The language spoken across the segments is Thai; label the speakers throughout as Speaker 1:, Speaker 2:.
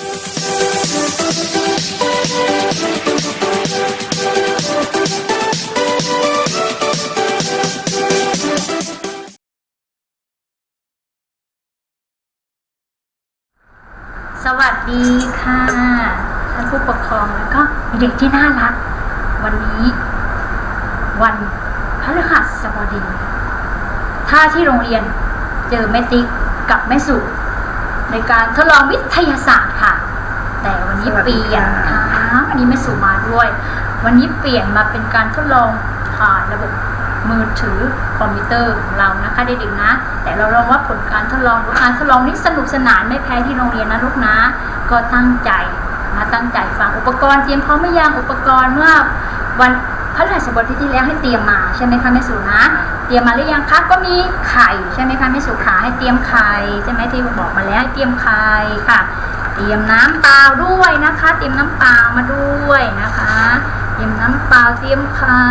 Speaker 1: สวัสดีค่ะท่านผู้ปกครองแล้วก็เด็กที่น่ารัก วันนี้ วันพฤหัสบดี ถ้าที่โรงเรียนเจอแม่ติ๊กกับแม่สุ ในการทดลองวิทยาศาสตร์ค่ะ แต่วันนี้เปลี่ยน
Speaker 2: นะ
Speaker 1: วันนี้ไม่สูมาด้วย วันนี้เปลี่ยนมาเป็นการทดลองผ่านระบบมือถือคอมพิวเตอร์ของเรานะคะเด็กๆนะ แต่เราลองว่าผลการทดลองการทดลองนี้สนุกสนานไม่แพ้ที่โรงเรียนนะลูกนะ ก็ตั้งใจมาตั้งใจฟังอุปกรณ์เตรียมพร้อมไม่ยังอุปกรณ์เมื่อวันพระราชบดีที่แล้วให้เตรียมมาใช่ไหมคะแม่สุนะ ตรียมมาหรือยังคะก็มีไข่ใช่ไหมคะไม่สุขาให้เตรียมไข่ใช่ไหมที่บอกมาแล้วเตรียมไข่ค่ะ เตรียมน้ำเปล่าด้วยนะคะ เตรียมน้ำเปล่ามาด้วยนะคะ เตรียมน้ำเปล่าเตรียมไข่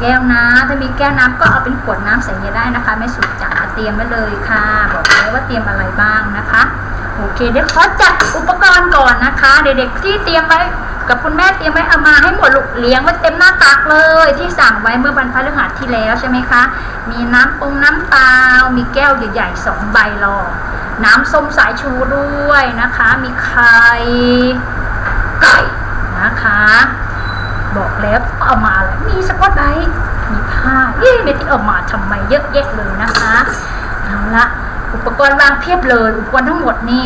Speaker 1: แก้วน้ำถ้ามีแก้วน้ำก็เอาเป็นขวดน้ำใส่เงี้ได้นะคะไม่สุจ๋าเตรียมไว้เลยค่ะ บอกเลยว่าเตรียมอะไรบ้างนะคะโอเคเดี๋ยวขอจัดอุปกรณ์ก่อนนะคะ เด็กๆที่เตรียมไว้ กับคุณแม่เตรียมไว้เอามาให้หมดลูกเลี้ยงไว้เต็มหน้าตักเลย ที่สั่งไว้เมื่อบันพฤหัสที่แล้วใช่ไหมคะ มีน้ำปงน้ำเปล่ามีแก้วใหญ่ๆสองใบรอน้ำส้มสายชูด้วยนะคะ มีไข่ไก่นะคะ บอกแล้วเอามาแล้วมีสกอตไบมีผ้าเย้ไม่ที่เอามาทำไมเยอะแยะเลยนะคะเอาละอุปกรณ์วางเพียบเลย อุปกรณ์ทั้งหมดนี่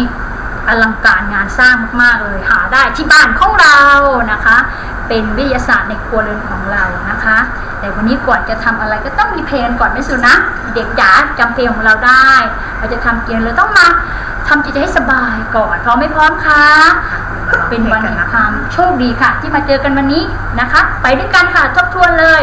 Speaker 1: อลังการงานสร้างมากๆเลยหาได้ที่บ้านของเรานะคะ เป็นวิทยาศาสตร์ในครัวเรือนของเรานะคะ แต่วันนี้ก่อนจะทำอะไรก็ต้องมีเพลงก่อนไม่สุนะ เด็กจ๋าจำเพลงของเราได้ เราจะทำเกียนเราต้องมาทำจิตใจให้สบายก่อนพร้อมไม่พร้อมคะเป็นวันแห่งความโชคดีค่ะ ที่มาเจอกันวันนี้นะคะ ไปด้วยกันค่ะทบทวนเลย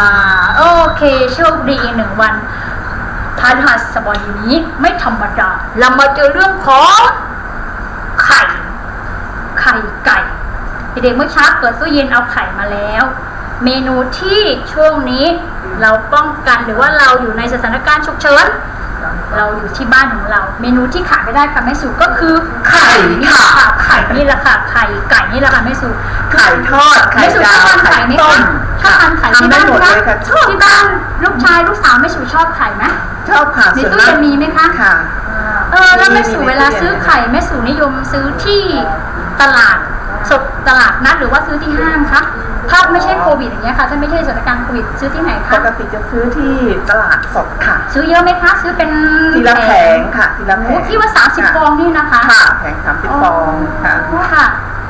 Speaker 1: เคโชคดีหนึ่งวันพฤหัสบดีนี้ไม่ธรรมดา เรามาเจอเรื่องของไข่ ไข่ไก่เด็กๆเมื่อเช้าเปิดตู้เย็นเอาไข่มาแล้ว เมนูที่ช่วงนี้เราป้องกันหรือว่าเราอยู่ในสถานการณ์ฉุกเฉิน เราอยู่ที่บ้านของเรา เมนูที่ขาดไม่ได้ค่ะแม่สุก็คือ
Speaker 2: ไข่ค่ะ
Speaker 1: ไข่นี่แหละค่ะไข่ไก่นี่แหละค่ะแม่สุ
Speaker 2: ไข่ทอดไข่
Speaker 1: แม่สุช
Speaker 2: ดา
Speaker 1: อบ
Speaker 2: ว
Speaker 1: ทาน
Speaker 2: ไข่
Speaker 1: ไข่ไหม
Speaker 2: ต้
Speaker 1: คะ
Speaker 2: ม
Speaker 1: ชอบทานไข่ที่
Speaker 2: ทำได้
Speaker 1: บ้าน
Speaker 2: หมด
Speaker 1: ไหม
Speaker 2: เลยค่ะ
Speaker 1: คะที่บ้านลูกชายลูกสาวแม่สุชอบไข่ไหม
Speaker 2: ชอบค่ะ
Speaker 1: ใน
Speaker 2: ส่วน
Speaker 1: ตู้
Speaker 2: มา
Speaker 1: เย็
Speaker 2: ก
Speaker 1: นมีไหมคะ
Speaker 2: ค่ะ
Speaker 1: เออแล้วแม่สู่เวลาซื้อไข่แม่สู่นิยมซื้อที่ตลาด สดตลาดนัดหรือว่าซื้อที่ห้างคะถ้าไม่ใช่โควิดอย่างเงี้ยค่ะถ้าไม่ใช่สถานการณ์โควิดซื้อที่ไหน
Speaker 2: ป
Speaker 1: คะ
Speaker 2: กติจะซื้อที่ตลาดสดค่ะ
Speaker 1: ซื้อเยอะไหมคะซื้อเป็น
Speaker 2: ทีละแผงค่ะทีละแผ
Speaker 1: โอ้
Speaker 2: ง
Speaker 1: ที่ว่าสามสิบฟองนี่นะคะ
Speaker 2: ค่ะ แผงสามสิบฟองค่ะ
Speaker 1: อ๋อค่ะ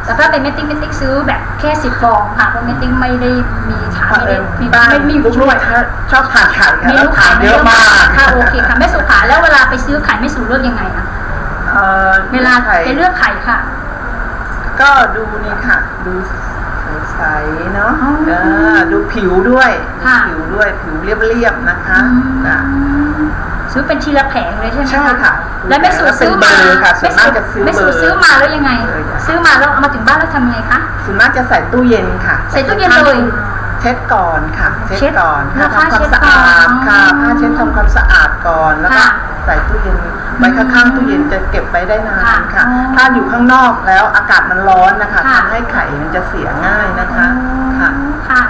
Speaker 1: แต่ถ้าเป็นเมติ๊กเมติ๊กซื้อแบบแค่สิบฟองค่ะ เพราะเมติ๊กไม่ได้มีฐานไม่ได้มี
Speaker 2: บ้าน
Speaker 1: ไม่มี
Speaker 2: ลู
Speaker 1: ช่วย
Speaker 2: กๆชอบทานไข่ค่ะ
Speaker 1: มี
Speaker 2: แล้ว
Speaker 1: ลูก
Speaker 2: ทา
Speaker 1: ขาน
Speaker 2: เยอะมาก
Speaker 1: ค่ะโอเคค่ะแม่สุขาแล้วเวลาไปซื้อไข่แม่สุเลือกยังไงนะ
Speaker 2: เอ่อ
Speaker 1: เวลา
Speaker 2: ไข่
Speaker 1: ไปเลือกไข่ค่ะ
Speaker 2: ก็ดูนี่ค่ะ ดูใสๆเนาะ
Speaker 1: อ๋อ
Speaker 2: เออดูผิวด้วย
Speaker 1: ค่ะ
Speaker 2: ผิวด้วยผิวเรียบๆนะคะ
Speaker 1: อืม
Speaker 2: จ้ะ
Speaker 1: ซื้อเป็นทีละแผงเลยใช่ไหม
Speaker 2: ใช่ค่ะ
Speaker 1: แล้วแม่สูซื้อมา
Speaker 2: เป็นเบอร์ค่ะส่วนมากจะซื้อ
Speaker 1: แม่สู
Speaker 2: เบอร์
Speaker 1: ซื้อมาแล้วยังไง
Speaker 2: เบอร์จ้ะ
Speaker 1: ซื้อมาแล้วเอามาถึงบ้านแล้วทำยังไงคะ
Speaker 2: ส่วนมากจะใส่ตู้เย็นค่ะ
Speaker 1: ใส่ตู้เย็นเลย
Speaker 2: เช็ดก่อนค่ะ เช็ด
Speaker 1: เช็ด
Speaker 2: ก่อนค่ะ
Speaker 1: นะคะ
Speaker 2: ทำความ
Speaker 1: เช็ด
Speaker 2: สะ
Speaker 1: ก่อน
Speaker 2: อาดค่ะ
Speaker 1: อ๋อ
Speaker 2: ผ้าเช็ดทำความสะอาดก่อนแล้วก็
Speaker 1: ค่ะ
Speaker 2: ใส่ตู้เย็น ไว้ข้างๆตู้เย็นจะเก็บไว้ได้นาน
Speaker 1: ค่ะ
Speaker 2: ค่ะ
Speaker 1: อ๋อ
Speaker 2: ถ้าอยู่ข้างนอกแล้วอากาศมันร้อนนะคะ
Speaker 1: ค่ะ
Speaker 2: ทำให้ไข่มันจะเสียง่ายนะคะค่ะ
Speaker 1: ค่ะ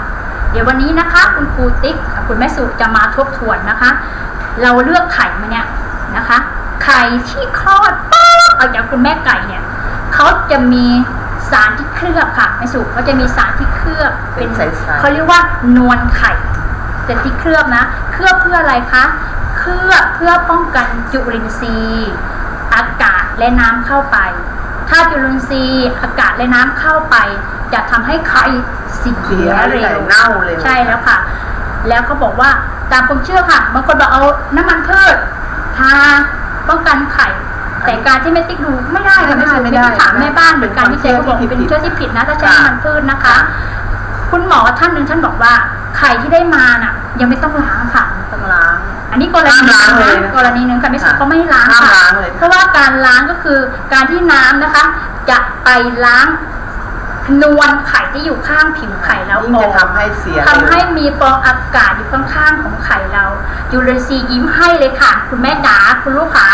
Speaker 1: เดี๋ยววันนี้นะคะคุณครูติ๊กกับคุณแม่สุจะมาทบทวนนะคะ เราเลือกไข่มาเนี่ยนะคะ ไข่ที่คลอดป๊บออกจากคุณแม่ไก่เนี่ยเขาจะมีสารที่เคลือบค่ะแม่สุเขาจะมีสารที่เคลือบ
Speaker 2: เป็นใสๆ
Speaker 1: เขาเรียกว่านวลไข่เป็นที่เคลือบนะ เคลือบเพื่ออะไรคะ เคลือบเพื่อป้องกันจุลินทรีย์ อากาศและน้ำเข้าไป ถ้าจุลินทรีย์อากาศและน้ำเข้าไป จะทำให้ไข่เสี
Speaker 2: เสี
Speaker 1: ย
Speaker 2: ย
Speaker 1: เร็
Speaker 2: ไข่
Speaker 1: ว
Speaker 2: เน่าเร็ว
Speaker 1: ใช่แล้วค่ะ แล้วเขาบอกว่าตามความเชื่อค่ะบางคนบอกเอาน้ำมันพืชทาป้องกันไข่แต่การที่แม่ติ๊กดูไม่ได้ค่ะ
Speaker 2: ไม่
Speaker 1: ไม่
Speaker 2: ได้
Speaker 1: ถูก
Speaker 2: ไม่ได้
Speaker 1: ไม่ถามแม่บ้านเหมือนกันที่เจ๊ก็บอกเป็นเชื่อที่ผิดนะถ้าใช้น้ำมันพืชนะคะ คุณหมอท่านหนึ่งท่านบอกว่าไข่ที่ได้มาน่ะ ยังไม่ต้องล้างค่ะ
Speaker 2: ต้องล้าง
Speaker 1: อันนี้กรณีห
Speaker 2: ห้ามล้างเลย
Speaker 1: นะ
Speaker 2: นะ
Speaker 1: กรณีหนึ่งค่ะไม่ใช่
Speaker 2: ค่ะ
Speaker 1: เขาไม่ล้าง
Speaker 2: ห้าม
Speaker 1: ค่ะ
Speaker 2: ล้างเลยค่ะ
Speaker 1: เพราะว่าการล้างก็คือการที่น้ำนะคะ จะไปล้างนวลไข่ที่อยู่ข้างผิวไข่แล้ว
Speaker 2: ยิ่ง
Speaker 1: ออ
Speaker 2: จะ
Speaker 1: ก
Speaker 2: ทำให้เสีย
Speaker 1: ทำให้มีฟองอากาศอยู่ข้างๆของไข่เรายูเรนซีย์ยิ้มให้เลยค่ะ คุณแม่ดาคุณลูกค้า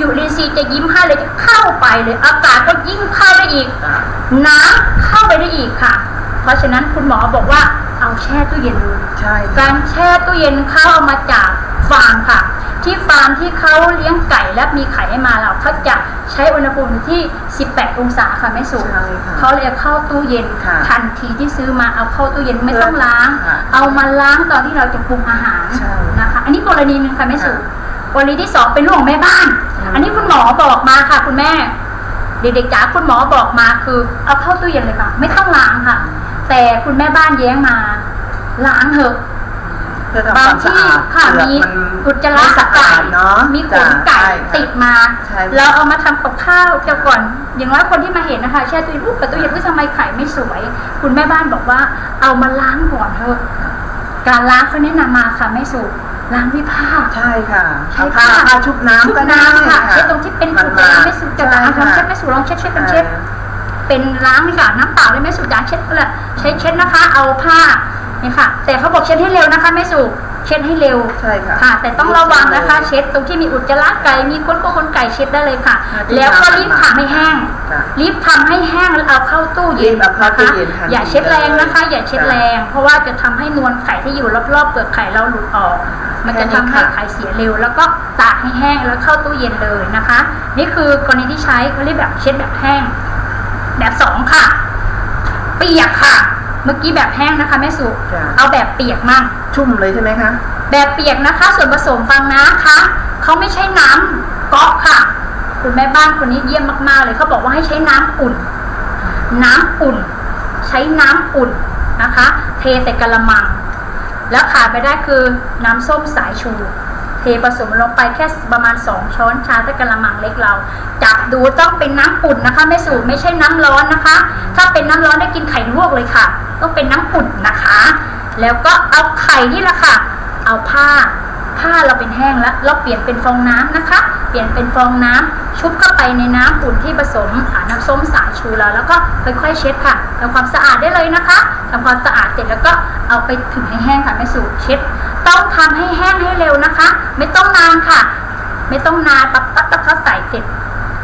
Speaker 1: ยูเรนซีย์จะยิ้มให้เลยจะเข้าไปเลยอากาศก็ยิ่งเข้าได้อีก
Speaker 2: อะ
Speaker 1: น้ำเข้าไปได้อีกค่ะ เพราะฉะนั้นคุณหมอบอกว่า เอาแช่ตู้เย็นเลย
Speaker 2: ใช่ค่ะ
Speaker 1: การแช่ตู้เย็นเข้ามาจากฟาร์มค่ะ ที่ฟาร์มที่เขาเลี้ยงไก่และมีไข่ให้มาเราเขาจะใช้อุณหภูมิที่ 18 องศาค่ะแม่สุ
Speaker 2: ใช่ค่ะ
Speaker 1: เขาเลยเอาเข้าตู้เย็น
Speaker 2: ค่ะ
Speaker 1: ทันทีที่ซื้อมาเอาเข้าตู้เย็นไม่ต้องล้าง
Speaker 2: ค่ะ
Speaker 1: เอามาล้างตอนที่เราจะปรุงอาหาร
Speaker 2: ใช่
Speaker 1: นะคะอันนี้กรณีหนึ่งค่ะแม่สุ
Speaker 2: ค่ะ
Speaker 1: กรณีที่สองเป็นเรื่องของแม่บ้าน
Speaker 2: อืม
Speaker 1: อันนี้คุณหมอบอกมาค่ะคุณแม่เด็กๆจ๋าคุณหมอบอกมาคือเอาเข้าตู้เย็นเลยค่ะ ไม่ต้องล้างค่ะ แต่คุณแม่บ้านแย้งมาล้างเถอะ
Speaker 2: เพื่อทำค
Speaker 1: บาง
Speaker 2: วามสะ
Speaker 1: ที่
Speaker 2: อาด
Speaker 1: ค่ะ
Speaker 2: เปลือก
Speaker 1: มี
Speaker 2: มัน
Speaker 1: อุจจาระ
Speaker 2: ไม่สะ
Speaker 1: ไก่
Speaker 2: อาดเนาะ
Speaker 1: มีขน
Speaker 2: จ้ะ
Speaker 1: ไก่
Speaker 2: ใช่ค่ะ
Speaker 1: ติดมา
Speaker 2: ใช่ค่ะ
Speaker 1: เราเอามาทำกับข้าวแต่ก่อน อย่างน้อยคนที่มาเห็นนะคะแช่ตู้เย็นรูปกับตู้เย็นว่าทำไมไข่ไม่สวย คุณแม่บ้านบอกว่า เอามาล้างก่อนเถอะการล้างเขาแนะนำมาค่ะไม่สุกล้างด้วยผ้า
Speaker 2: ใช่ค่ะ
Speaker 1: ใช้
Speaker 2: เอาผ้า
Speaker 1: ผ้า
Speaker 2: ผ้าชุบน้ำ
Speaker 1: ชุบ
Speaker 2: ก็ได้
Speaker 1: น้ำค่ะเช็ดตรงที่เป็นจุด
Speaker 2: มา
Speaker 1: ล้างไม่สุกจะล้างลองเช็ดไม่สุกลองเช็ดเช็ดเป็นเช็ด เป็นล้างดีกว่าน้ำเปล่าเลยไม่สุกอยากเช็ดก็เลยใช้เช็ดนะคะ เอาผ้าเนี่ยค่ะ แต่เขาบอกเช็ดให้เร็วนะคะ ไม่สุกเช็ดให้เร็ว
Speaker 2: ใช่ค่ะ
Speaker 1: ค่ะ แต่ต้องระวังนะคะ เช็ดตรงที่มีอุจจาระไก่มีก้นก็คนไก่เช็ดได้เลยค่ะ
Speaker 2: ค่ะที่
Speaker 1: แล้วก็
Speaker 2: น้ำ
Speaker 1: รีบทำให้แห้ง
Speaker 2: จ้ะ
Speaker 1: รีบทำให้แห้งแล้วเอาเข้าตู้เย็
Speaker 2: รี
Speaker 1: น
Speaker 2: บเอาเข้าตู้
Speaker 1: นะคะ
Speaker 2: เย็นทันที
Speaker 1: อย่าเช็ดแรงนะคะ อย่าเช็ด
Speaker 2: จ้ะ
Speaker 1: แรง เพราะว่าจะทำให้นวลไข่ที่อยู่รอบๆเปลือกไข่เราหลุดออก มันจะทำให้
Speaker 2: แค่นี้ค่ะ
Speaker 1: ไข่เสียเร็ว แล้วก็ตากให้แห้งแล้วเข้าตู้เย็นเลยนะคะ นี่คือกรณีที่ใช้เขาเรียกแบบเช็ดแบบแห้ง แบบสองค่ะ เปียกค่ะ เมื่อกี้แบบแห้งนะคะแม่สุ
Speaker 2: จ้ะ
Speaker 1: เอาแบบเปียกมั่ง
Speaker 2: ชุ่มเลยใช่ไหมคะ
Speaker 1: แบบเปียกนะคะ ส่วนผสมฟังนะคะเขาไม่ใช่น้ำก๊อกค่ะ คุณแม่บ้านคนนี้เยี่ยมมากๆ เลยเขาบอกว่าให้ใช้น้ำอุ่น น้ำอุ่น ใช้น้ำอุ่นนะคะ เทใส่กระมัง แล้วขาดไปได้คือน้ำส้มสายชูเท ผสมลงไปแค่ประมาณ 2 ช้อนชาถ้ากระมังเล็กเรา จับดูต้องเป็นน้ำอุ่นนะคะ ไม่สูตรไม่ใช่น้ำร้อนนะคะ ถ้าเป็นน้ำร้อนได้กินไข่ลวกเลยค่ะ ต้องเป็นน้ำอุ่นนะคะ แล้วก็เอาไข่นี่แหละค่ะ เอาผ้าผ้าเราเป็นแห้งแล้ว เราเปลี่ยนเป็นฟองน้ำนะคะ เปลี่ยนเป็นฟองน้ำชุบเข้าไปในน้ำอุ่นที่ผสมอ่าน้ำส้มสายชูแล้วแล้วก็ค่อยๆเช็ดค่ะทำความสะอาดได้เลยนะคะทำความสะอาดเสร็จแล้วก็เอาไปถึงให้แห้งค่ะแม่สูตรเช็ด ต้องทำให้แห้งให้เร็วนะคะ ไม่ต้องนานค่ะ ไม่ต้องนานปั๊บปั๊บปั๊บปั๊บใส่เสร็จ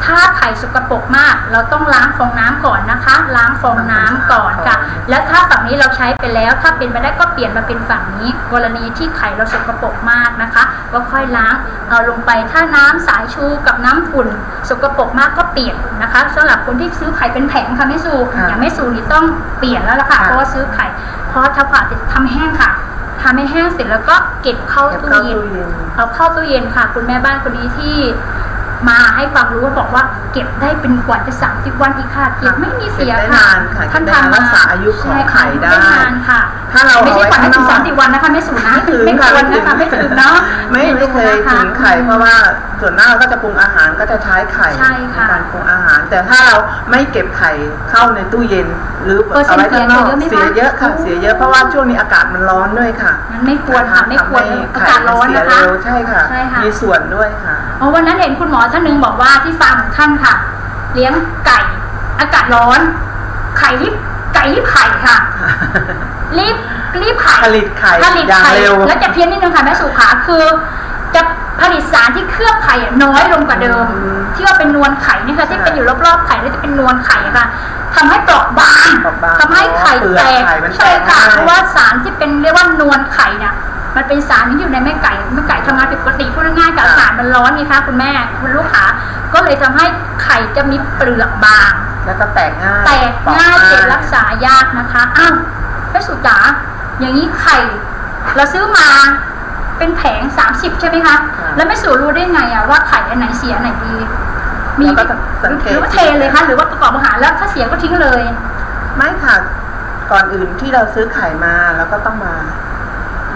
Speaker 1: ถ้าไข่สกปรกมาก เราต้องล้างฟองน้ำก่อนนะคะ ล้างฟองน้ำก่อนค่ะ แล้วถ้าฝั่งนี้เราใช้ไปแล้ว ถ้าเป็นไปได้ก็เปลี่ยนมาเป็นฝั่งนี้ กรณีที่ไข่เราสกปรกมากนะคะ ก็ค่อยล้างเอาลงไปถ้าน้ำสายชูกับน้ำอุ่นสกปรกมากก็เปลี่ยนนะคะสำหรับคนที่ซื้อไข่เป็นแผงค่ะแม่สู
Speaker 2: ค่ะ
Speaker 1: อย่างแม่สูนี่ต้องเปลี่ยนแล้วล่ะค่ะ
Speaker 2: ค่ะ
Speaker 1: เพราะว่าซื้อไข่พอทำผ่าเสร็จทำแห้งค่ะ ทำให้แห้งเสร็จแล้วก็เก็บเข้า
Speaker 2: เก็บ
Speaker 1: ตู้
Speaker 2: เข้า
Speaker 1: เย็น
Speaker 2: ตู้เย็น
Speaker 1: เอาเข้าตู้เย็นค่ะ คุณแม่บ้านคนนี้ที่มาให้ความรู้บอกว่าเก็บได้เป็นกว่าจะสามสิบวันอีกค่ะเก็บไม่มีเสีย
Speaker 2: เก็บได้
Speaker 1: ค่ะ
Speaker 2: นานค่ะ
Speaker 1: ท่าน
Speaker 2: เก็บได้นาน
Speaker 1: ทำ
Speaker 2: รักษาอายุของไข่ได้
Speaker 1: นานค่ะ
Speaker 2: ถ้าเรา
Speaker 1: ไม่ใช่
Speaker 2: เอาไว้
Speaker 1: กว่าให้ถึง
Speaker 2: ข้างนอก
Speaker 1: สามสิบวันนะคะ ไม่สูนะ
Speaker 2: ไม่ถึง
Speaker 1: ไม่
Speaker 2: ค่ะ
Speaker 1: ควรนะคะไม่ถึงเนาะ
Speaker 2: ไม่ไม่เคย
Speaker 1: นะคะ
Speaker 2: ถึงไข่เพราะว่า ส่วนมากเราก็จะปรุงอาหารก็จะใช้ไข่
Speaker 1: ใช่ค่ะ
Speaker 2: การปรุงอาหาร แต่ถ้าเราไม่เก็บไข่เข้าในตู้เย็น หรือ
Speaker 1: เปอร์เซ็นต์
Speaker 2: เอาไว้ข้างนอก
Speaker 1: เสี
Speaker 2: เสี
Speaker 1: ย
Speaker 2: ย
Speaker 1: เย
Speaker 2: เย
Speaker 1: อะ
Speaker 2: อะ
Speaker 1: ไหมคะ
Speaker 2: ค่ะเสียเยอะเพราะว่าช่วงนี้อากาศมันร้อนด้วยค่ะ
Speaker 1: งั้นไม่ควรค่ะไม่ควร
Speaker 2: ทำให้
Speaker 1: อา
Speaker 2: ไข่
Speaker 1: กาศร้อน
Speaker 2: เสีย
Speaker 1: นะคะ
Speaker 2: เร็วใช่ค่ะ
Speaker 1: ใช่ค่ะ
Speaker 2: มีส่วนด้วยค่ะ
Speaker 1: เพราะวันนั้นเห็นคุณหมอท่านหนึ่งบอกว่าที่ฟาร์มของท่านค่ะ เลี้ยงไก่ อากาศร้อน ไข่รีบไก่รีบไข่ค่ะ รีบรีบไข่
Speaker 2: ผลิตไข่
Speaker 1: ผลิต
Speaker 2: อย่าง
Speaker 1: ไข่
Speaker 2: เร็ว
Speaker 1: แล้วจะเพี้ยนนิดนึงค่ะแม่สุขาคือ จะ ผลิตสารที่เคลือบไข่อะน้อยลงกว่าเดิม
Speaker 2: อืม
Speaker 1: ที่ว่าเป็นนวลไข่นี่ค่ะที่
Speaker 2: ใช่
Speaker 1: เป็นอยู่รอบๆไข่แล้วจะเป็นนวลไข่อะค่ะทำให้เปราะบาง
Speaker 2: เปราะบาง
Speaker 1: ทำให้ไข่
Speaker 2: เปลือก
Speaker 1: แตก
Speaker 2: ไข่มัน
Speaker 1: ใช่ค่ะ
Speaker 2: แตกง่าย
Speaker 1: เพราะว่าสารที่เป็นเรียกว่านวลไข่เนี่ยมันเป็นสารที่อยู่ในแม่ไก่แม่ไก่ทำงานผิดปกติพูดง่ายๆกับสารมันร้อนนี่คะคุณแม่คุณลูกค้าก็เลยทำให้ไข่จะมีเปลือกบาง
Speaker 2: แล้วก็แตกง่าย
Speaker 1: แตกง่าย
Speaker 2: ปอก
Speaker 1: เก็บรักษายากนะคะอ้าวแม่สุจ๋าอย่างนี้ไข่เราซื้อมา เป็นแผง 30 ใช่ไหมคะ แล้วแม่สุรู้ได้ไงอะว่าไข่อันไหนเสียอันไหนดีมี
Speaker 2: แล้วก็สังเก
Speaker 1: ห
Speaker 2: ต
Speaker 1: รือว่าเทเลยคะหรือว่าประกอบอาหารแล้วถ้าเสียก็ทิ้งเลย
Speaker 2: ไม่ค่ะก่อนอื่นที่เราซื้อไข่มาเราก็ต้องมา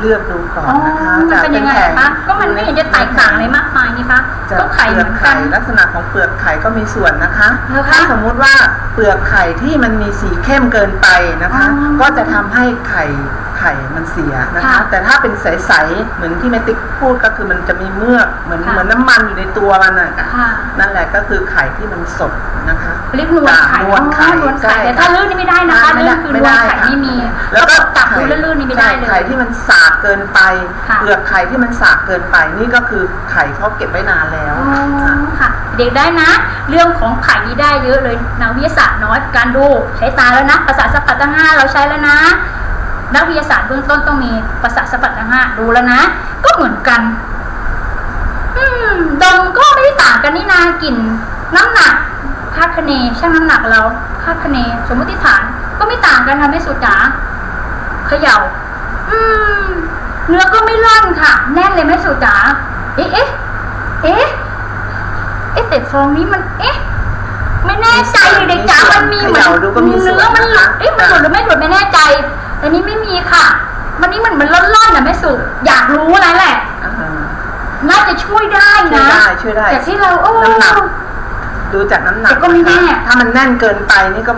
Speaker 2: เลือกดูก่อน
Speaker 1: อ๋อ
Speaker 2: นะคะ
Speaker 1: มันเป็นยังไงคะก็มันไม่เห็นจะแตกต่างอะไรมากมายนี่คะ
Speaker 2: จะ
Speaker 1: ก็ไข่เห
Speaker 2: เปลื
Speaker 1: มื
Speaker 2: อก
Speaker 1: อนกั
Speaker 2: ไข่
Speaker 1: น
Speaker 2: ลักษณะของเปลือกไข่ก็มีส่วนนะคะ
Speaker 1: เหรอคะ
Speaker 2: ถ้าสมมุติว่าเปลือกไข่ที่มันมีสีเข้มเกินไปนะคะ
Speaker 1: อ๋อ
Speaker 2: ก็จะทำให้ไข่ ไข่มันเสียนะคะ
Speaker 1: ค่ะ
Speaker 2: แต่ถ้าเป็นใสๆเหมือนที่แม่ติ๊กพูดก็คือมันจะมีเมือกเหมือน
Speaker 1: ค่ะ
Speaker 2: เหมือนน้ำมันอยู่ในตัวมันน่ะ
Speaker 1: ค่ะ
Speaker 2: นั่นแหละก็คือไข่ที่มันสดนะคะ
Speaker 1: เรียกนวลไข่
Speaker 2: นวลไข่
Speaker 1: อ๋อนวลไข่
Speaker 2: ใช่
Speaker 1: แต่ถ้าลื่นนี่ไม่ได้นะคะ
Speaker 2: ไม่
Speaker 1: ลื่
Speaker 2: ได้
Speaker 1: นคือ
Speaker 2: ไม่
Speaker 1: นว
Speaker 2: ได้
Speaker 1: ลไข่
Speaker 2: ค่ะ
Speaker 1: นี่มี
Speaker 2: แล้วก็
Speaker 1: จับดูลื่นๆนี่ไม่ได้เล
Speaker 2: ไข่
Speaker 1: ย
Speaker 2: ที่มันสากเกินไป
Speaker 1: ค่ะ
Speaker 2: เปลือกไข่ที่มันสากเกินไปนี่ก็คือไข่เขาเก็บไว้นานแล้ว
Speaker 1: อ๋อ
Speaker 2: ค่ะ
Speaker 1: ค่ะเด็กได้นะ เรื่องของไข่นี่ได้เยอะเลยนักวิทยาศาสตร์น้อยการดูใช้ตาแล้วนะภาษาทสัพพะทั้งห้าเราใช้แล้วนะ นักวิทยาศาสตร์เบื้องต้นต้องมีภาษาทสัพพะทั้งห้าดูแล้วนะ ก็เหมือนกัน อืมดมก็ไม่ได้ต่างกันนี่นากลิ่นน้ำหนักคาดคะเนช่างน้ำหนักเราคาดคะเนสมมติฐานก็ไม่ต่างกันค่ะแม่สุจ๋าเขย่า อืม เนื้อก็ไม่ร่อนค่ะ แน่นเลยแม่สุจ๋าเอ๊ะเอ๊ะเอ๊ะเอ๊ะแต่ฟองนี้มันเอ๊ะไม่แน่ใจเลยเด็กจ๋ามันมีเหมือน
Speaker 2: เขย่าดูก็มีส่วน
Speaker 1: เนื้อมันหลุด
Speaker 2: นะคะ
Speaker 1: เอ๊ะมันหลุดหรือไม่หลุดไม่แน่ใจ แต่นี้ไม่มีค่ะวันนี้มันเหมือนร่อนๆนะแม่สุอยากรู้แล้วแหละ
Speaker 2: อ่าฮะ
Speaker 1: น่าจะช่วยได้
Speaker 2: ช่วย
Speaker 1: นะ
Speaker 2: ได้ช่วยได้
Speaker 1: แต่ที่เราโอ้
Speaker 2: น้ำหนักดูจากน้ำหนัก
Speaker 1: แต่ก็ไม่แน่
Speaker 2: นะคะถ้ามันแน่นเกินไปนี่ก็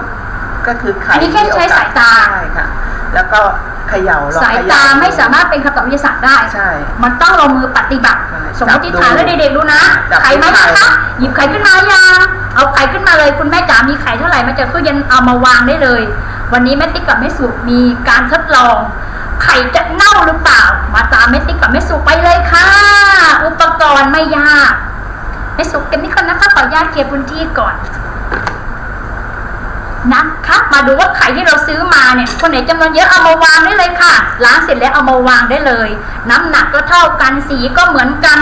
Speaker 2: ก็คือไข่
Speaker 1: อันนี้แค่ใช้
Speaker 2: มีโอก
Speaker 1: สายตา
Speaker 2: ใช่ค่ะ แล้วก็เขย่าลอง
Speaker 1: สาย
Speaker 2: เขย่
Speaker 1: ตาไม่สามารถเป็นคำตอบวิทยาศาสตร์ได้
Speaker 2: ใช่
Speaker 1: มันต้องลงมือปฏิบัติ
Speaker 2: ใช่
Speaker 1: สมมติฐาน
Speaker 2: จับดู
Speaker 1: แล้วเด็กๆดูนะ
Speaker 2: จับ
Speaker 1: ไข่ไหม
Speaker 2: ไข่
Speaker 1: นะคะหยิบไข่ขึ้นมายังเอาไข่ขึ้นมาเลยคุณแม่จ๋ามีไข่เท่าไหร่มาจากตู้เย็นเอามาวางได้เลย วันนี้แม่ติ๊กกับแม่สุมีการทดลอง ไข่จะเน่าหรือเปล่า มาตามแม่ติ๊กกับแม่สุไปเลยค่ะ อุปกรณ์ไม่ยากแม่สุก็บนี่ก่อนนะคะขออนุญาตเคลียร์พื้นที่ก่อนนะคะมาดูว่าไข่ที่เราซื้อมาเนี่ยคนไหนจำนวนเยอะเอามาวางได้เลยค่ะล้างเสร็จแล้วเอามาวางได้เลย น้ำหนักก็เท่ากันสีก็เหมือนกัน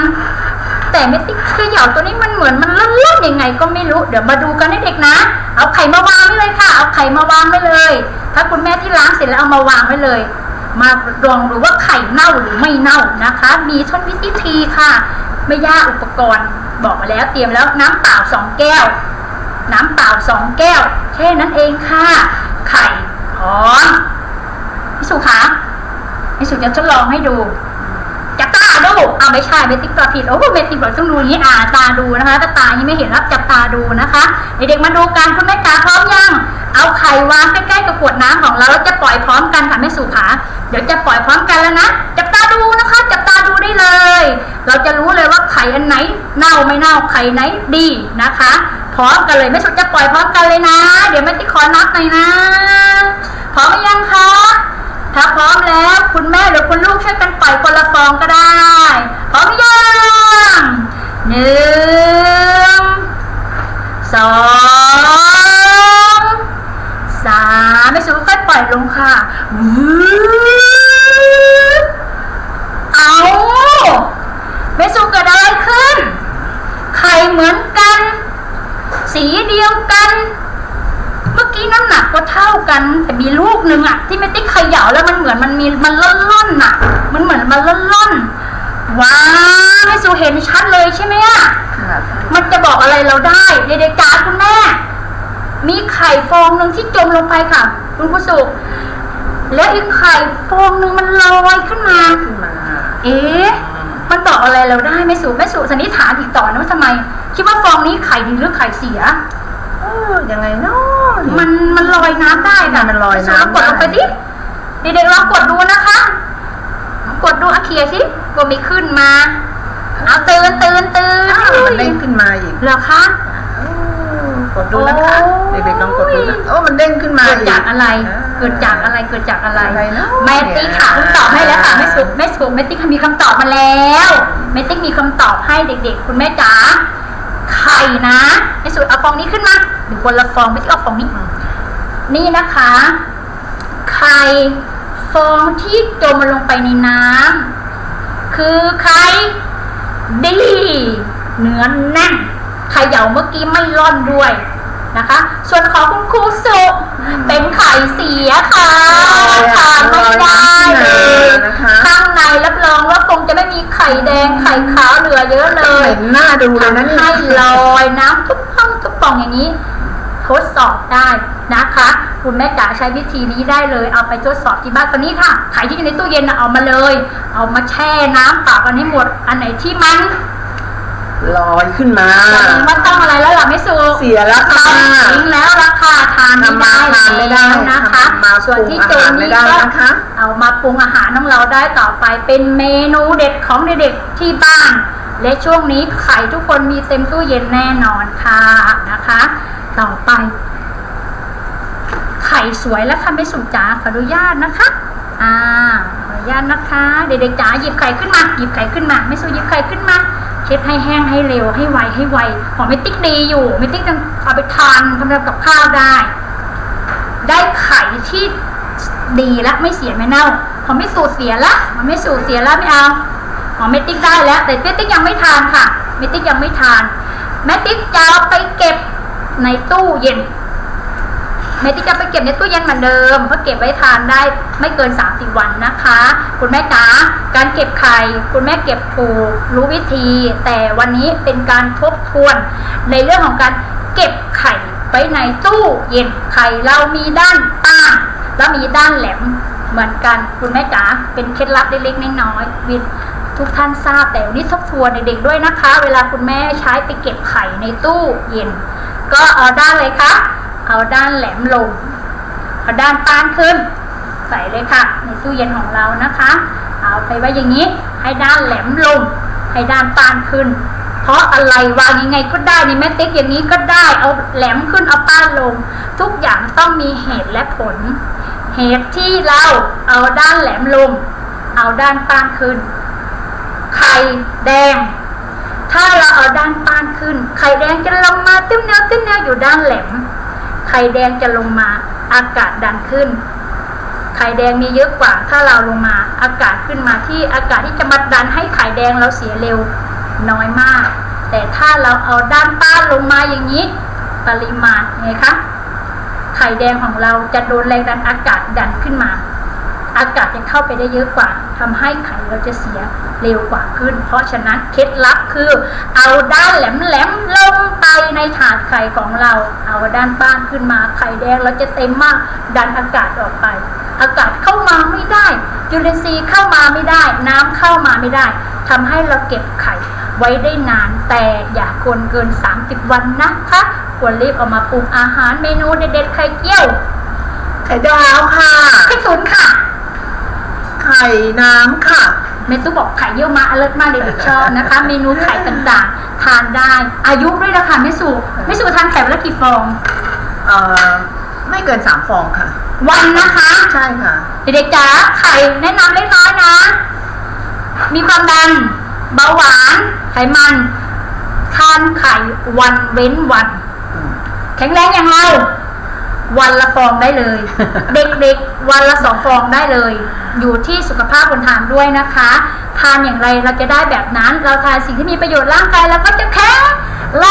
Speaker 1: แต่เม็ดที่เขย่าตัวนี้มันเหมือนมันล่อนๆยังไงก็ไม่รู้ เดี๋ยวมาดูกันให้เด็กนะ เอาไข่มาวางไว้เลยค่ะ เอาไข่มาวางไว้เลย ถ้าคุณแม่ที่ล้างเสร็จแล้วเอามาวางไว้เลย มาลองดูว่าไข่เน่าหรือไม่เน่านะคะ มีทนวิธีค่ะ ไม่ยากอุปกรณ์ บอกมาแล้วเตรียมแล้วน้ำเปล่าสองแก้ว น้ำเปล่าสองแก้วแค่นั้นเองค่ะ ไข่พร้อมพี่สุคะพี่สุจะทดลองให้ดู จับตาดูอ่าไม่ใช่เมติกตอบผิดโอ้โหเมติกบอกต้องดูนี้อ่าตาดูนะคะถ้าตายังไม่เห็นรับจับตาดูนะคะเด็กๆมาดูกันคุณแม่จ๋าพร้อมยังเอาไข่วางใกล้ๆกับขวดน้ำของเราแล้วจะปล่อยพร้อมกันค่ะแม่สุขาเดี๋ยวจะปล่อยพร้อมกันแล้วนะจับตาดูนะคะ จับตาดูได้เลย เราจะรู้เลยว่าไข่อันไหนเน่าไม่เน่าไข่ไหนดีนะคะ พร้อมกันเลยแม่สุจะปล่อยพร้อมกันเลยนะ เดี๋ยวแม่ติ๊กขอนับหน่อยนะพร้อมยังคะถ้าพร้อมแล้วคุณแม่หรือคุณ กช่วยกันปล่อยคนละฟองก็ได้พร้อมยังหนึ่งสองสามไม่สูค่อยปล่อยลงค่ะวเอาไม่สูเกิดอะไรขึ้น ไข่เหมือนกัน สีเดียวกัน เมื่อกี้น้ำหนักก็เท่ากัน แต่มีลูกหนึ่งอะที่ไม่ติ๊กเขย่าแล้วมันเหมือนมันมีมันล่อนล่อนๆอะมันเหมือนมันล่อนล่อนๆว้าวไม่สูเห็นชัดเลยใช่ไหมอะ
Speaker 2: ค่ะ
Speaker 1: มันจะบอกอะไรเราได้เด็กๆจ๋าคุณแม่ มีไข่ฟองหนึ่งที่จมลงไปค่ะ คุณผู้สุแล้วอีกไข่ฟองหนึ่งมันลอยขึ้นมา
Speaker 2: ขึ้นมา
Speaker 1: เอ๊ะมันบอกอะไรเราได้แม่สุแม่สุสันนิษฐานอีกต่อนะว่าทำไม คิดว่าฟองนี้ไข่ดีหรือไข่เสีย
Speaker 2: เออ ยังไงเนาะ
Speaker 1: มันมันลอยน้ำได้ค่ะ
Speaker 2: มันลอยน้ำ
Speaker 1: กดลงไป
Speaker 2: ได้
Speaker 1: สิเด็กๆลองกดดูนะคะลองกดดูอาเคียสิกดไม่ขึ้นมาเอาตื่นตื่นตื่น
Speaker 2: อ้าวมันเด้งขึ้นมาอีก
Speaker 1: เหรอคะ
Speaker 2: โอ้กดดูนะคะ
Speaker 1: โอ้ย
Speaker 2: เด็กๆลองกดดูนะโอ้มันเด้งขึ้นมา
Speaker 1: เกิดจากอะไราเกิดจากอะไรเกิดจากอะไร
Speaker 2: อะไรเนอะ
Speaker 1: แม่ติ๊กค่ะคำตอบให้แล้วค่ะแม่สุแม่สุแม่ติ๊กมีคำตอบมาแล้วแม่ติ๊กมีคำตอบให้เด็ก ๆ คุณแม่จ๋า ไข่นะในสุดเอาฟองนี้ขึ้นมาหรือคนละฟองไม่ใช่เอาฟองนี้ นี่นะคะ ไข่ฟองที่จมลงไปในน้ำคือไข่ดีเนื้อแน่นไข่เหยาเมื่อกี้ไม่ร่อนด้วย นะคะ ส่วนของคุณครูสุเป็นไข่เสียค่ะทานไม่ได้เลย
Speaker 2: นะคะ
Speaker 1: ข้างในรับรองว่าคงจะไม่มีไข่แดงไข่ขาวเหลือเยอะเลย
Speaker 2: เห็นหน้าดูเลยนะเนี่ย
Speaker 1: ให้ลอยน้ำทุกห้องทุกปล่องอย่างนี้ ทดสอบได้นะคะ คุณแม่จ๋าใช้วิธีนี้ได้เลย เอาไปทดสอบที่บ้านตอนนี้ค่ะไข่ที่อยู่ในตู้เย็นนะเอามาเลย เอามาแช่น้ำเปล่ากันให้หมดอันไหนที่มัน
Speaker 2: ลอยขึ้นมา
Speaker 1: ว่าต้องอะไรแล้วล่ะไม่สุก
Speaker 2: เสียแล้วค่ะ
Speaker 1: ทิ้งแล้วราคาทานไม่ได้
Speaker 2: ทานไม่ได้
Speaker 1: แล้วนะคะ
Speaker 2: ทำมา
Speaker 1: ส่วนที่เจน
Speaker 2: ปรุงอาหารไม่
Speaker 1: นี่
Speaker 2: ได้
Speaker 1: ก็
Speaker 2: นะคะ
Speaker 1: เอามาปรุงอาหารของเราได้ต่อไปเป็นเมนูเด็ดของเด็กๆที่บ้าน และช่วงนี้ไข่ทุกคนมีเต็มตู้เย็นแน่นอนค่ะนะคะ ต่อไป ไข่สวยแล้วค่ะไม่สุจ๋าขออนุญาตนะคะอ่าขออนุญาตนะคะ เด็กๆจ๋าหยิบไข่ขึ้นมาหยิบไข่ขึ้นมา ไม่สุหยิบไข่ขึ้นมา เช็ดให้แห้งให้เร็วให้ไวให้ไวหองไม่ติ๊กดีอยู่ไม่ติ๊กจะเอาไปทานทำกับข้าวได้ ได้ไข่ที่ดีและไม่เสียไม่เน่าของไม่สูญเสียละมันไม่สูญเสียละไม่เอาหองไม่ติ๊กได้แล้ว แต่เม่ติ๊กยังไม่ทานค่ะเม่ติ๊กยังไม่ทานแม่ติ๊กจะเอาไปเก็บในตู้เย็น แม่ที่จะไปเก็บในตู้เย็นเหมือนเดิมเพราะเก็บไว้ทานได้ไม่เกิน3าสวันนะคะ คุณแม่จ๋าการเก็บไข่คุณแม่เก็บถูกรู้วิธี แต่วันนี้เป็นการทบทวน ในเรื่องของการเก็บไข่ไว้ในตู้เย็นไข่เรามีด้านต้านแล้วมีด้านแหลมเหมือนกันคุณแม่จ๋าเป็นเคล็ดลับเล็กๆน้อยๆวินทุกท่านทราบแต่วันนี้ทบทวนเด็กๆด้วยนะคะ เวลาคุณแม่ใช้ไปเก็บไข่ในตู้เย็น ก็เอาด้านเลยคะ เอาด้านแหลมลงเอาด้านต้านขึ้น ใส่เลยค่ะ ในตู้เย็นของเรานะคะ เอาไปไว้อย่างนี้ ให้ด้านแหลมลง ให้ด้านต้านขึ้น เพราะอะไรวางยังไงก็ได้ในแม่ติ๊กอย่างนี้ก็ได้ เอาแหลมขึ้นเอาต้านลง ทุกอย่างต้องมีเหตุและผล เหตุที่เราเอาด้านแหลมลง เอาด้านต้านขึ้น ไข่แดงถ้าเราเอาด้านต้านขึ้น ไข่แดงจะลงมาติ้มแนวติ้มแนวอยู่ด้านแหลม ไข่แดงจะลงมา อากาศดันขึ้น ไข่แดงมีเยอะกว่า ถ้าเราลงมา อากาศขึ้นมาที่อากาศที่จะมาดันให้ไข่แดงเราเสียเร็วน้อยมาก แต่ถ้าเราเอาด้านต้านลงมาอย่างนี้ ปริมาณไงคะไข่แดงของเราจะโดนแรงดันอากาศดันขึ้นมา อากาศจะเข้าไปได้เยอะกว่าทำให้ไข่เราจะเสีย เร็วกว่าขึ้น เพราะฉะนั้นเคล็ดลับคือ เอาด้านแหลมๆลงไปในถาดไข่ของเรา เอาด้านบ้านขึ้นมาไข่แดงเราจะเต็มมาก ดันอากาศออกไป อากาศเข้ามาไม่ได้จุลินทรีย์เข้ามาไม่ได้ น้ำเข้ามาไม่ได้ทำให้เราเก็บไข่ไว้ได้นานแต่อย่าคนเกิน 30 วันนะคะ ควรรีบเอามาปรุงอาหารเมนูเด็ดๆไข่เจียว
Speaker 2: ไข่ดาวค่ะ
Speaker 1: ไข่ตุ๋นค่ะ
Speaker 2: ไข่น้ำค่ะ
Speaker 1: เมตุบอกไข่เยี่ยวมาอเลิศมากเลยเด็กชอบนะคะ เมนูไข่ต่างๆ ทานได้ อายุด้วยนะคะไม่สูไม่สูทานไข่วันละกี่ฟอง
Speaker 2: เอ่อไม่เกินสามฟองค่ะ
Speaker 1: วันนะคะ
Speaker 2: ใช่ค่ะ
Speaker 1: เด็กๆจ๋าไข่แนะนำเล็กน้อยนะ มีความดัน เบาหวาน ไขมัน ทานไข่วันเว้นวัน
Speaker 2: อืม
Speaker 1: แข็งแรงอย่างเราวันละฟองได้เลย เด็กๆวันละสองฟองได้เลย อยู่ที่สุขภาพคนทานด้วยนะคะ ทานอย่างไรเราจะได้แบบนั้น เราทานสิ่งที่มีประโยชน์ร่างกายเราก็จะแข็งแร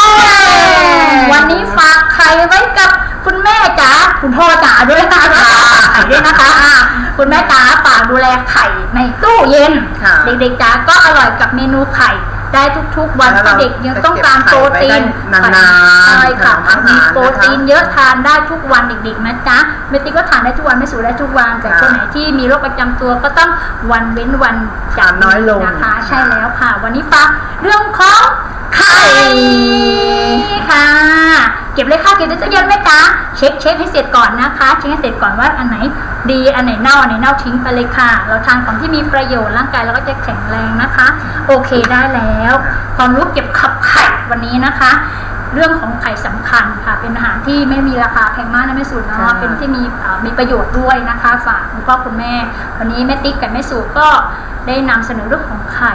Speaker 1: งวันนี้ฝากไข่ไว้กับคุณแม่จ๋าคุณพ่อจ๋าด้วยนะคะฝากไข่ด้วยนะคะอะคุณแม่จ๋าฝากดูแลไข่ในตู้เย็น
Speaker 2: ค่ะ
Speaker 1: เด็กๆจ๋าก็อร่อยกับเมนูไข่ ได้ทุกๆวัน
Speaker 2: แล้ว
Speaker 1: เพ
Speaker 2: เรา
Speaker 1: ราะเด็กยังต้องการโปรตีน
Speaker 2: จะเก็บไข่ไว้ได้นานๆ
Speaker 1: ใช่ค่ะ
Speaker 2: ถนอมอาหาร
Speaker 1: มีโปรตีน
Speaker 2: นะคะ
Speaker 1: เยอะทานได้ทุกวันเด็กๆนะจ๊ะเมติก็ทานได้ทุกวันไม่สูได้ทุกวันแต่
Speaker 2: ค่ะ
Speaker 1: คนไหนที่มีโรคประจำตัวก็ต้องวันเว้นวัน
Speaker 2: ทานน้อยลง
Speaker 1: นะคะใช่แล้วค่ะ วันนี้ฟังเรื่องของไข่ค่ะ เก็บเลยค่ะเก็บในตู้เย็นไหมจ๊ะเช็คเช็คให้เสร็จก่อนนะคะเช็คให้เสร็จก่อนว่าอันไหนดีอันไหนเน่าอันไหนเน่าทิ้งไปเลยค่ะ เราทานของที่มีประโยชน์ร่างกายเราก็จะแข็งแรงนะคะ โอเคได้แล้วความรู้เกี่ยวกับไข่วันนี้นะคะ เรื่องของไข่สำคัญค่ะ เป็นอาหารที่ไม่มีราคาแพงมากนะแม่สูตร
Speaker 2: ค่ะ
Speaker 1: เนาะเป็นที่มีเอ่อมีประโยชน์ด้วยนะคะ ฝากคุณพ่อคุณแม่ วันนี้แม่ติ๊กกับแม่สูตรก็ได้นำเสนอเรื่องของไข่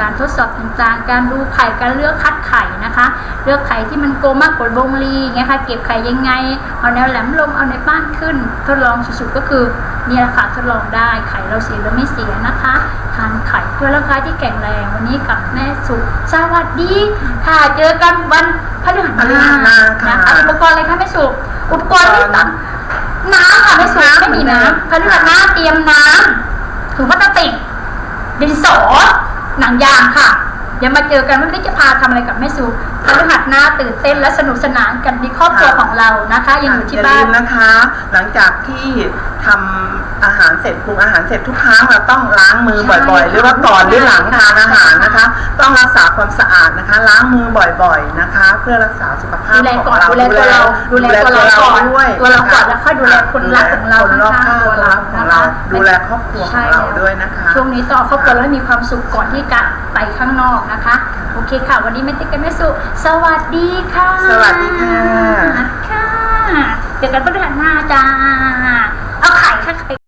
Speaker 1: การทดสอบต่างๆ การดูไข่การเลือกคัดไข่นะคะ เลือกไข่ที่มันโกมากกว่าบงลีไงคะเก็บไข่ยังไง เอาแนวแหลมลงเอาในวป้านขึ้น ทดลองสุดๆก็คือนี่แหละค่ะทดลองได้ไข่เราเสียหรือไม่เสียนะคะทานไข่เพื่อร่างกายที่แข็งแรงวันนี้กับแม่สุสวัสดีค่ะเจอกันวันพฤหัส
Speaker 2: พฤหัสหน้าค่ะ
Speaker 1: นะคะอุปกรณ์อะไรคะแม่สุอุปกรณ์ที่ตัดน้ำค่ะแม่สุ
Speaker 2: น้ำ
Speaker 1: ไม่มี
Speaker 2: เหมือนเดิม
Speaker 1: น้ำพฤหัสหน้าเตรียมน้ำถุงพลาสติกดินสอ หนังยางค่ะ เดี๋ยวมาเจอกันวันนี้จะพาทำอะไรกับแม่ซูพฤหัสหน้าตื่นเต้นและสนุกสนานกันในครอบครัวของเรานะคะยังอยู่ที่
Speaker 2: อย่า
Speaker 1: บ้า
Speaker 2: ลื
Speaker 1: น
Speaker 2: มนะคะ หลังจากที่ทำอาหารเสร็จปรุงอาหารเสร็จทุกครั้งเราต้องล้างมือบ่อยๆ หรือว่าก่อนหรือหลังทานอาหารนะคะ ต้องรักษาความสะอาดนะคะ ล้างมือบ่อยๆนะคะ เพื่อรักษาสุขภาพ
Speaker 1: ดูแล
Speaker 2: ของ
Speaker 1: ก่อน
Speaker 2: เรา
Speaker 1: ดูแลตัวเราดูแลตัวเราก่อน
Speaker 2: ด้วย
Speaker 1: ตัวเราก่อนะะแล้วค่อยดูแลคนรักของเรา
Speaker 2: ดูแลคนรอบข้าง
Speaker 1: ข้างๆ
Speaker 2: ตัวเราของเรา
Speaker 1: นะคะ
Speaker 2: ดูแลครอบครัวของเราด้วยนะคะ
Speaker 1: ช่วงนี้ต้องเอาครอบครัวเราให้มีความสุขก่อนที่จะไปข้างนอกนะคะ โอเคค่ะ วันนี้แม่ติ๊กกับแม่สุ สวัสดีค่ะ
Speaker 2: สวัสดีค่ะ
Speaker 1: ค่ะ เจอกันพฤหัสหน้าจ้า เอาไข่ค่ะไข่